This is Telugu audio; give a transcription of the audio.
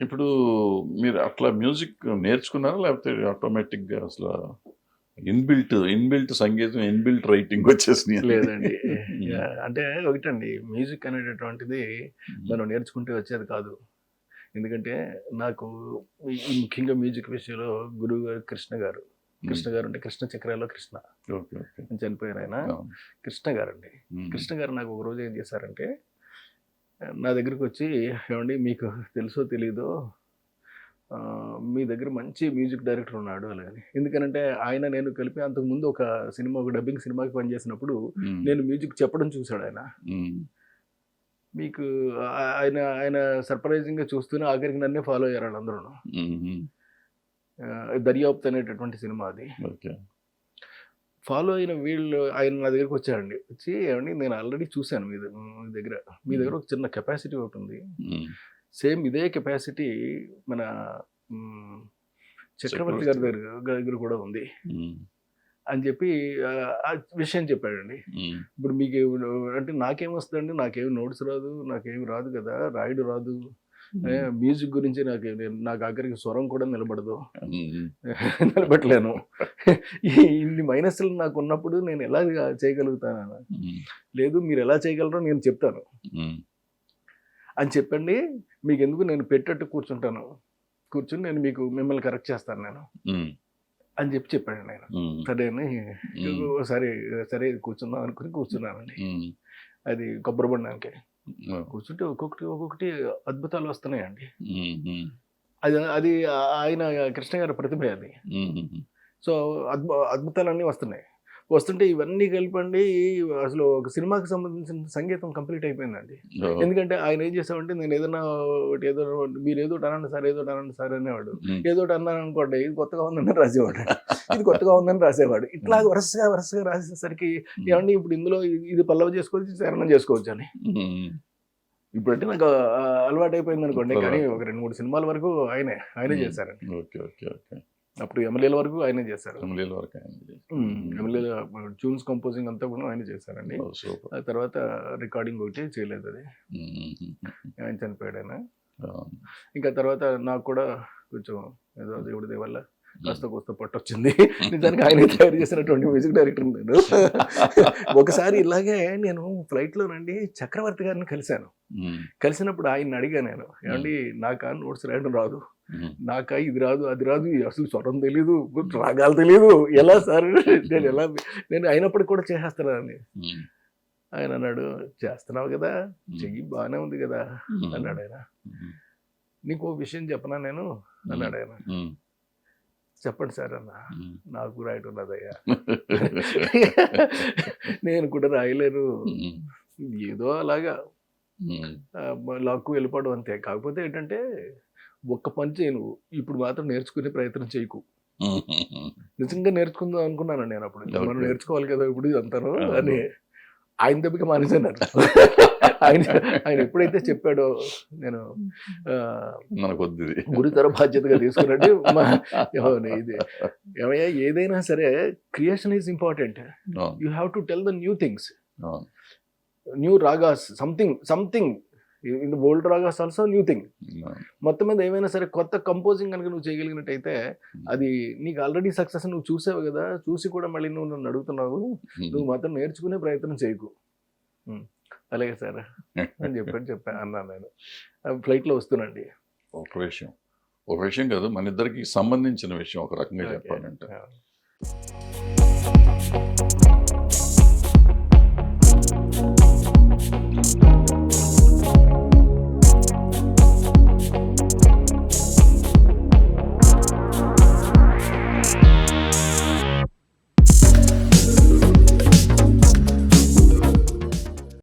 ఇప్పుడు మీరు అట్లా మ్యూజిక్ నేర్చుకున్నారా? లేకపోతే ఆటోమేటిక్గా అసలు ఇన్బిల్ట్ ఇన్బిల్ట్ సంగీతం ఇన్బిల్ట్ రైటింగ్ వచ్చేసినాయి? లేదండి. అంటే ఒకటండి మ్యూజిక్ అనేటటువంటిది మనం నేర్చుకుంటే వచ్చేది కాదు. ఎందుకంటే నాకు ముఖ్యంగా మ్యూజిక్ విషయంలో గురువు గారు కృష్ణ గారు. కృష్ణ గారు అంటే కృష్ణ చక్రాల్లో కృష్ణ. చనిపోయారు ఆయన. కృష్ణ గారు అండి. కృష్ణ గారు నాకు ఒక రోజు ఏం చేశారంటే నా దగ్గరికి వచ్చి ఏమండి మీకు తెలుసో తెలీదో మీ దగ్గర మంచి మ్యూజిక్ డైరెక్టర్ ఉన్నాడు అలాగని ఎందుకనంటే ఆయన నేను కలిపి అంతకుముందు ఒక సినిమా ఒక డబ్బింగ్ సినిమాకి పనిచేసినప్పుడు. నేను మ్యూజిక్ చెప్పడం చూశాడు ఆయన. మీకు ఆయన ఆయన సర్ప్రైజింగ్గా చూస్తూనే ఆఖరికి నన్నే ఫాలో అయ్యారు వాళ్ళందరూ. దర్యాప్తు అనేటటువంటి సినిమా అది ఓకే ఫాలో అయిన వీళ్ళు ఆయన నా దగ్గరికి వచ్చారండి. వచ్చి ఏమండి నేను ఆల్రెడీ చూశాను మీ దగ్గర. మీ దగ్గర ఒక చిన్న కెపాసిటీ ఒకటి ఉంది. సేమ్ ఇదే కెపాసిటీ మన చక్రవర్తి గారి దగ్గర దగ్గర కూడా ఉంది. అని చెప్పి ఆ, విషయం చెప్పాడండి. ఇప్పుడు మీకు అంటే నాకేం వస్తుందండి? నాకేమి నోట్స్ రాదు నాకేమి రాదు కదా రాయడు రాదు. మ్యూజిక్ గురించి నాకు నాకు ఆఖరికి స్వరం కూడా నిలబడదు. నిలబెట్టలేను ఇన్ని మైనస్లు నాకు ఉన్నప్పుడు నేను ఎలా చేయగలుగుతాను. లేదు మీరు ఎలా చేయగలరో నేను చెప్తాను. అని చెప్పండి మీకు ఎందుకు నేను పెట్టట్టు కూర్చుంటాను కూర్చుని నేను మీకు మిమ్మల్ని కరెక్ట్ చేస్తాను నేను. అని చెప్పి చెప్పాడు నేను. సరే అని. సరే సరే కూర్చుందాం అనుకుని కూర్చున్నానండి. అది కొబ్బరి బండానికి. కూర్చుంటే ఒక్కొక్కటి ఒక్కొక్కటి అద్భుతాలు వస్తున్నాయండి. అది అది ఆయన కృష్ణ గారి ప్రతిభ అది. సో అద్భు అద్భుతాలన్నీ వస్తున్నాయి వస్తుంటే ఇవన్నీ కలిపండి అసలు ఒక సినిమాకి సంబంధించిన సంగీతం కంప్లీట్ అయిపోయిందండి. ఎందుకంటే ఆయన ఏం చేస్తామంటే నేను ఏదైనా ఒకటి ఏదో మీరు ఏదో అనండి సార్ ఏదో అనండి సార్ అనేవాడు. ఏదో ఒకటి అన్నాను అనుకోండి ఇది కొత్తగా ఉందని రాసేవాడు ఇది కొత్తగా ఉందని రాసేవాడు. ఇట్లా వరుసగా వరుసగా రాసేసరికి ఏమండి ఇప్పుడు ఇందులో ఇది- పల్లవి చేసుకోవచ్చు చరణం చేసుకోవచ్చు అని. ఇప్పుడంటే నాకు అలవాటు అయిపోయింది అనుకోండి కానీ ఒక రెండు మూడు సినిమాల వరకు ఆయనే ఆయనే. చేశారండి. Okay okay okay. అప్పుడు ఎమ్మెల్యేల వరకు ఆయనే చేశారు. ఎమ్మెల్యేల వరకు ఎమ్మెల్యేల ట్యూన్స్ కంపోజింగ్ అంతా కూడా ఆయన చేశారండి. ఆ తర్వాత రికార్డింగ్ ఒకటి చేయలేదు అది. ఆయన చనిపోయాడు ఆయన. ఇంకా తర్వాత నాకు కూడా కొంచెం ఏదో దేవుడి వల్ల కాస్త కోస్త పట్టు వచ్చింది నిజానికి ఆయన తయారు చేసినటువంటి మ్యూజిక్ డైరెక్టర్ నేను ఒకసారి ఇలాగే నేను ఫ్లైట్లోనండి చక్రవర్తి గారిని కలిశాను. కలిసినప్పుడు ఆయన అడిగా నేను ఏమండి నాకా నోట్స్ రాయడం రాదు. నాకా ఇది రాదు అది రాదు అసలు స్వరం తెలీదు రాగాలు తెలీదు ఎలా సార్ నేను ఎలా నేను అయినప్పటికి కూడా చేసేస్తున్నాను ఉమ్. ఆయన అన్నాడు చేస్తున్నావు కదా. చెయ్యి బాగానే ఉంది కదా. అన్నాడు ఆయన. నీకు ఓ విషయం చెప్పనా నేను అన్నాడు ఆయన. చెప్పండి సార్ అన్న. నాకు రాయటం ఉన్నదయ్యా. నేను కూడా రాయలేను. ఏదో అలాగా. లాక్కు వెళ్ళిపోవడం అంతే. కాకపోతే ఏంటంటే ఒక్క పని చేయను. ఇప్పుడు మాత్రం నేర్చుకునే ప్రయత్నం చేయకు. నిజంగా నేర్చుకుందాం అనుకున్నాను నేను అప్పుడు. మనం. నేర్చుకోవాలి కదా ఇప్పుడు అవును. అని ఆయన దెబ్బకి మానేశాను ఆయన ఆయన ఎప్పుడైతే చెప్పాడో నేను ఆ, మనకు వద్దు ఇది గురుతర బాధ్యతగా తీసుకున్నట్టు ఇది. ఏమయ్యా ఏదైనా సరే creation is important. You have to tell the new things. New ragas something something. In the old ragas also new thing. మొత్తం మీద ఏమైనా సరే కొత్త కంపోజింగ్ కనుక నువ్వు చేయగలిగినట్టయితే అది నీకు ఆల్రెడీ సక్సెస్ నువ్వు చూసావు కదా చూసి కూడా మళ్ళీ నువ్వు నన్ను అడుగుతున్నావు. నువ్వు మాత్రం నేర్చుకునే ప్రయత్నం చేయకు. అలాగే సార్. అని చెప్పాను చెప్పాను అన్నాను నేను. ఫ్లైట్లో వస్తున్నాండి. ఒక విషయం. ఒక విషయం కాదు మన ఇద్దరికి సంబంధించిన విషయం ఒక రకంగా చెప్పాలంటే.